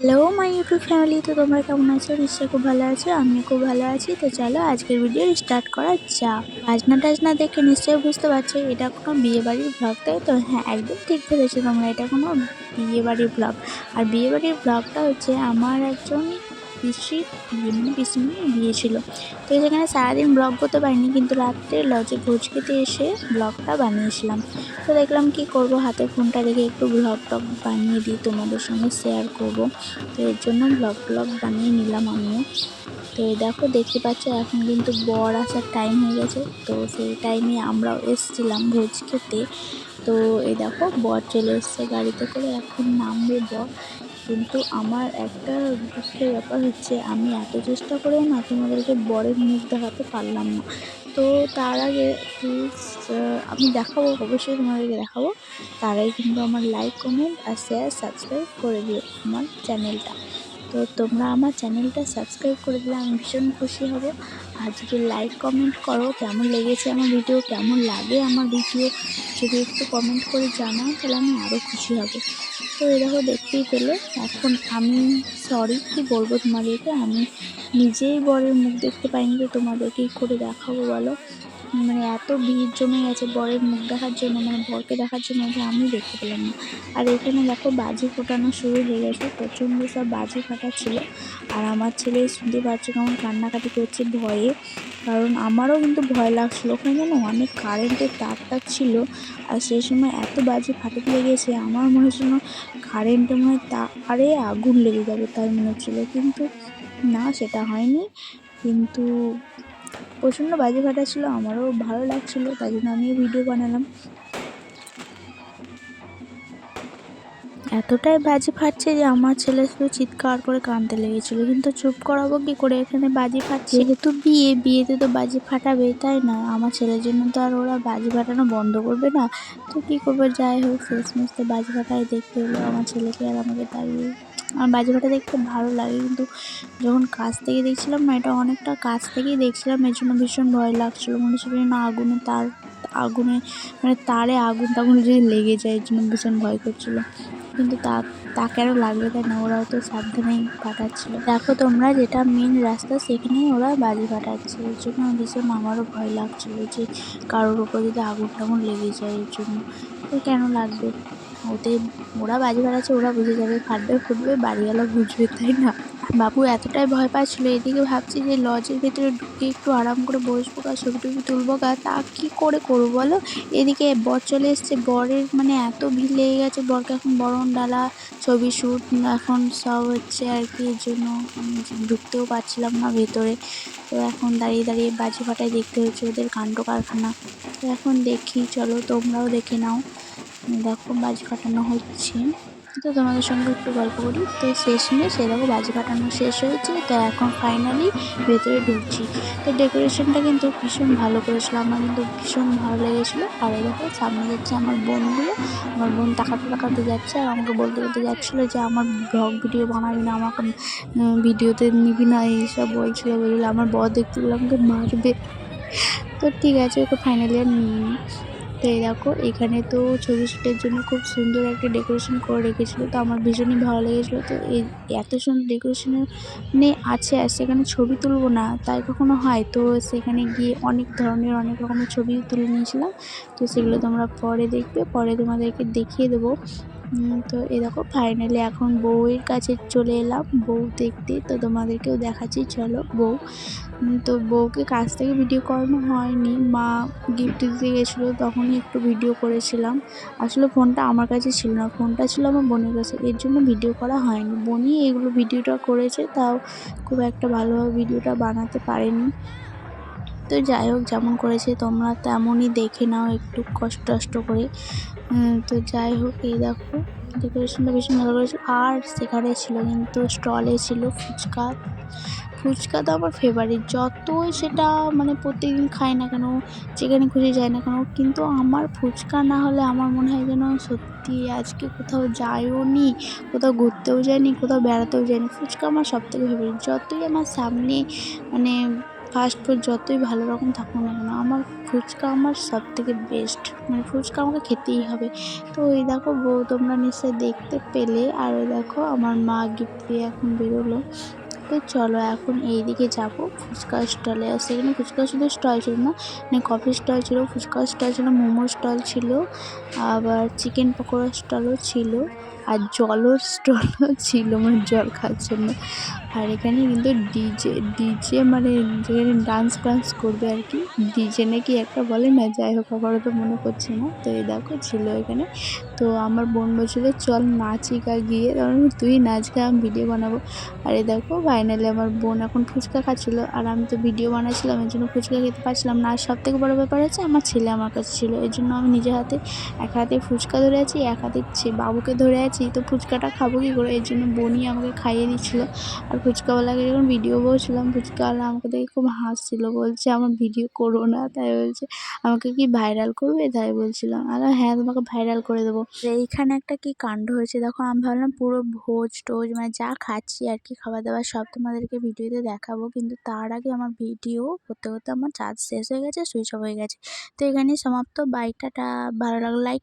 Hello my YouTube family তো তোমরা কেমন আছো? নিশ্চয়ই খুব ভালো আছো। আমিও খুব ভালো আছি। তো চলো আজকের ভিডিও স্টার্ট করা যা বাজনা টাজনা দেখে নিশ্চয়ই বুঝতে পারছ, এটা কোনো বিয়ে বাড়ির ব্লগ তাই তো? হ্যাঁ একদম ঠিক ধরেছো তোমরা। এটা কোনো বিয়ে বাড়ির ব্লগ আর বিয়ে বাড়ির ব্লগটা হচ্ছে আমার একজন বিয়ে মানে পিসিমণির বিয়ে ছিল তো সেখানে সারাদিন ব্লগ করতে পারিনি, কিন্তু রাত্রে লজে খেতে এসে ব্লগটা বানিয়েছিলাম। তো দেখলাম কি করব হাতে ফোনটা রেখে একটু ব্লগ টগ বানিয়ে দিই, তোমাদের সঙ্গে শেয়ার করব। তো এর জন্য ব্লগ ব্লগ বানিয়ে নিলাম আমিও। তো দেখো, দেখতে পাচ্ছ, এখন কিন্তু বর আসার টাইম হয়ে গেছে। তো সেই টাইমে আমরাও এসছিলাম ভোজ খেতে। তো এই দেখো, বর চলে এসছে গাড়িতে করে, এখন নামবে বর। কিন্তু আমার একটা দুঃখের ব্যাপার হচ্ছে আমি এত চেষ্টা করেও না তোমাদেরকে বরের মুখ দেখাতে পারলাম না। তো তার আগে প্লিজ আমি দেখাবো, অবশ্যই তোমাদেরকে দেখাবো। তার আগে কিন্তু আমার লাইক কমেন্ট আর শেয়ার সাবস্ক্রাইব করে দিও আমার চ্যানেলটা তো তোমরা আমার চ্যানেলটা সাবস্ক্রাইব করে দিলে আমি ভীষণ খুশি হব। যদি লাইক কমেন্ট করো, কেমন লেগেছে আমার ভিডিও কেমন লাগে আমার ভিডিও যদি একটু কমেন্ট করে জানাও, তাহলে আমি আরও খুশি হব। তো এরকম দেখতেই পেলে, এখন আমি সরি কী বলব তোমাদেরকে? আমি নিজেই বরের মুখ দেখতে পাইনি, তো তোমাদেরকে কী করে দেখাবো, বলো। মানে এত ভিড় জমে গেছে বরের মুখ দেখার জন্য মানে বরকে দেখার জন্য যে আমি দেখতে পেলাম না। আর এখানে দেখো, বাজি ফোটানো শুরু হয়ে গেছে, প্রচণ্ড সব বাজি ফাটাচ্ছিল। আর আমার ছেলে শুনতে পাচ্ছে কেমন কান্নাকাটি করছে, ভয়ে কারণ আমারও কিন্তু ভয় লাগছিল। ওখানে যেন অনেক কারেন্টের তারটা ছিল আর সেই সময় এত বাজে ফাটক লেগেছে, আমার মনে হচ্ছিল কারেন্টে মনে হয় তারে আগুন লেগে যাবে তাই মনে হচ্ছিল। কিন্তু না, সেটা হয়নি। কিন্তু প্রচণ্ড বাজে ফাটা ছিল, আমারও ভালো লাগছিল, তাই জন্য আমিও ভিডিও বানালাম। এতটাই বাজি ফাটছে যে আমার ছেলে শুধু চিৎকার করে কাঁদতে লেগেছিলো। কিন্তু চুপ করাবো কি করে? এখানে বাজি ফাটছে। যেহেতু বিয়ে, বিয়েতে তো বাজি ফাটাবে, তাই না? আমার ছেলের জন্য তো আর ওরা বাজি ফাটানো বন্ধ করবে না। তো কী করব? যাই হোক, শেষমেশ তো বাজি ফাটাই দেখতে হলো আমার ছেলেকে আর আমাকে দাঁড়িয়ে আমার বাজি ফাটা দেখতে ভালো লাগে, কিন্তু যখন কাছ থেকে দেখছিলাম না, এটা অনেকটা কাছ থেকেই দেখছিলাম, এর জন্য ভীষণ ভয় লাগছিল। মনে হচ্ছিল না আগুনে তার, আগুনে মানে তারে আগুন টাগুন যদি লেগে যায়, এর জন্য ভীষণ ভয় করছিল। কিন্তু তা তা কেন লাগবে তাই না ওরাও তো সাবধানেই ফাটাচ্ছিল দেখো তোমরা যেটা মেন রাস্তা, সেখানেই ওরা বাজি ফাটাচ্ছে। এর জন্য ভীষণ আমারও ভয় লাগছিল যে কারোর উপর যদি আগুন টাগুন লেগে যায় এর জন্য। তো কেন লাগবে? ওতে ওরা বাজি ফাটাচ্ছে, ওরা বুঝে যাবে, ফাটবে, ফুটবে, বাড়িওয়ালা বুঝবে, তাই না? বাবু এতটাই ভয় পাচ্ছিলো, এদিকে ভাবছি যে লজের ভেতরে ঢুকে একটু আরাম করে বসবো গা ছবি টবি তুলবো গা, তা কী করে করব বলো? এদিকে বর চলে এসছে, বরের মানে এত ভিড় লেগে গেছে, বরকে এখন বরণ, ডালা, ছবি শ্যুট, এখন সব হচ্ছে আর কি এর জন্য আমি ঢুকতেও পারছিলাম না ভেতরে। তো এখন দাঁড়িয়ে দাঁড়িয়ে বাজি ফাটায় দেখতে হচ্ছে ওদের কাণ্ড কারখানা। তো এখন দেখি, চলো তোমরাও দেখে নাও। দেখো বাজি ফাটানো হচ্ছে। তো তোমাদের সঙ্গে একটু গল্প করি। তো শেষ নিয়ে সেরকম বাজি ফাটানো শেষ হয়েছে, তো এখন ফাইনালি ভেতরে ঢুকছি। তো ডেকোরেশনটা কিন্তু ভীষণ ভালো করেছিল, আমার কিন্তু ভীষণ ভালো লেগেছিলো। আর দেখো সামনে যাচ্ছে আমার বোনগুলো, আমার বোন তাকাতে তাকাতে যাচ্ছে আর আমাকে বলতে বলতে যাচ্ছিল যে আমার ব্লগ ভিডিও বানাবি না, আমাকে ভিডিওতে নিবি না, এইসব বলছিলো বলল আমার বর দেখতে গেলে আমাকে মারবে। তো ঠিক আছে, ওকে ফাইনালি আর নিই তো এই দেখো, এখানে তো ছবি শ্যুটের জন্য খুব সুন্দর একটা ডেকোরেশন করে রেখেছিলো, তো আমার ভীষণই ভালো লেগেছিলো। তো এই এত সুন্দর ডেকোরেশনের মানে আছে আর সেখানে ছবি তুলবো না, তাই কখনো হয়? তো সেখানে গিয়ে অনেক ধরনের, অনেক রকমের ছবি তুলে নিয়েছিলাম, তো সেগুলো তোমরা পরে দেখবে, পরে তোমাদেরকে দেখিয়ে দেবো। তো এ দেখো ফাইনালি এখন বউয়ের কাছে চলে এলাম, বউ দেখতে, তো তোমাদেরকেও দেখাচ্ছি, চলো বউ। তো বউকে কাছ থেকে ভিডিও করানো হয়নি, মা গিফট দিতে গেছিল, তখনই একটু ভিডিও করেছিলাম। আসলে ফোনটা আমার কাছে ছিল না ফোনটা ছিল আমার বোনের কাছে, এর জন্য ভিডিও করা হয়নি। বোনই এগুলো ভিডিওটা করেছে, তাও খুব একটা ভালোভাবে ভিডিওটা বানাতে পারেনি। তো যাই হোক, যেমন করেছে তোমরা তেমনই দেখে নাও একটু কষ্ট কষ্ট করে। তো যাই হোক, এই দেখো ডেকোরেশনটা ভীষণ ভালো করেছে। আর সেখানে ছিল কিন্তু স্টলে ছিল ফুচকা। ফুচকা তো আমার ফেভারিট যতই সেটা মানে প্রত্যেকদিন খাই না কেন, যেখানে খুশি যায় না কেন, কিন্তু আমার ফুচকা না হলে আমার মনে হয় যেন সত্যি আজকে কোথাও যাইও নি, কোথাও ঘুরতেও যায়নি কোথাও বেড়াতেও যায়নি ফুচকা আমার সব থেকে ফেভারিট যতই আমার সামনে মানে ফাস্ট ফুড যতই ভালো রকম থাকুক না কেন, আমার ফুচকা আমার সব থেকে বেস্ট মানে ফুচকা আমাকে খেতেই হবে। তো ওই দেখো বউ তোমরা নিশ্চয়ই দেখতে পেলে। আর ওই দেখো আমার মা গিফট দিয়ে এখন বেরোলো। তো চলো এখন এই দিকে যাব। ফুচকা স্টলে আর সেখানে ফুচকা শুধু স্টল ছিল না মানে কফি স্টল ছিল, ফুচকা স্টল ছিল, মোমো স্টল ছিল, আবার চিকেন পকোড়া স্টলও ছিল, আর জলও স্টলও ছিল মানে জল খাওয়ার জন্য। আর এখানে কিন্তু ডিজে ডিজে মানে যেখানে ডান্স ফান্স করবে আর কি, ডিজে নাকি একটা বলে না, যাই হোক আবারও তো মনে করছে না। তো এই দেখো ছিল এখানে। তো আমার বোন বলছিল, চল নাচি গা গিয়ে তখন তুই নাচ গা, আমি ভিডিও বানাবো। আর এই দেখো ফাইনালি আমার বোন এখন ফুচকা খাচ্ছিল, আর আমি তো ভিডিও বানাচ্ছিলাম, এর জন্য ফুচকা খেতে পারছিলাম না। আর সব থেকে বড়ো ব্যাপার আছে আমার ছেলে আমার কাছে ছিল, এর জন্য আমি নিজের হাতে, এক হাতে ফুচকা ধরে আছি, এক হাতে বাবুকে ধরে আছি। তো ফুচকাটা খাব কী করে? এর জন্য বোনই আমাকে খাইয়ে দিচ্ছিল। আর ফুচকাওয়ালাকে যখন ভিডিও বলছিলাম ফুচকাওয়ালা আমাকে দেখে খুব হাসছিল। বলছে, আমার ভিডিও করো না। তাই বলছে, আমাকে কি ভাইরাল করবে? তাই বলছিলাম। আর হ্যাঁ তোমাকে ভাইরাল করে দেবো। এইখানে একটা কি কাণ্ড হয়েছে? দেখো, আমি ভাবলাম পুরো ভোজ টোজ মানে যা খাচ্ছি আর কি খাবার দাবার সব তোমাদেরকে ভিডিওতে দেখাবো। কিন্তু তার আগে আমার ভিডিও করতে করতে আমার চার্জ শেষ হয়ে গেছে সুইচ অফ হয়ে গেছে। তো এখানে সমাপ্ত। বাইকটা ভালো লাগল। লাইক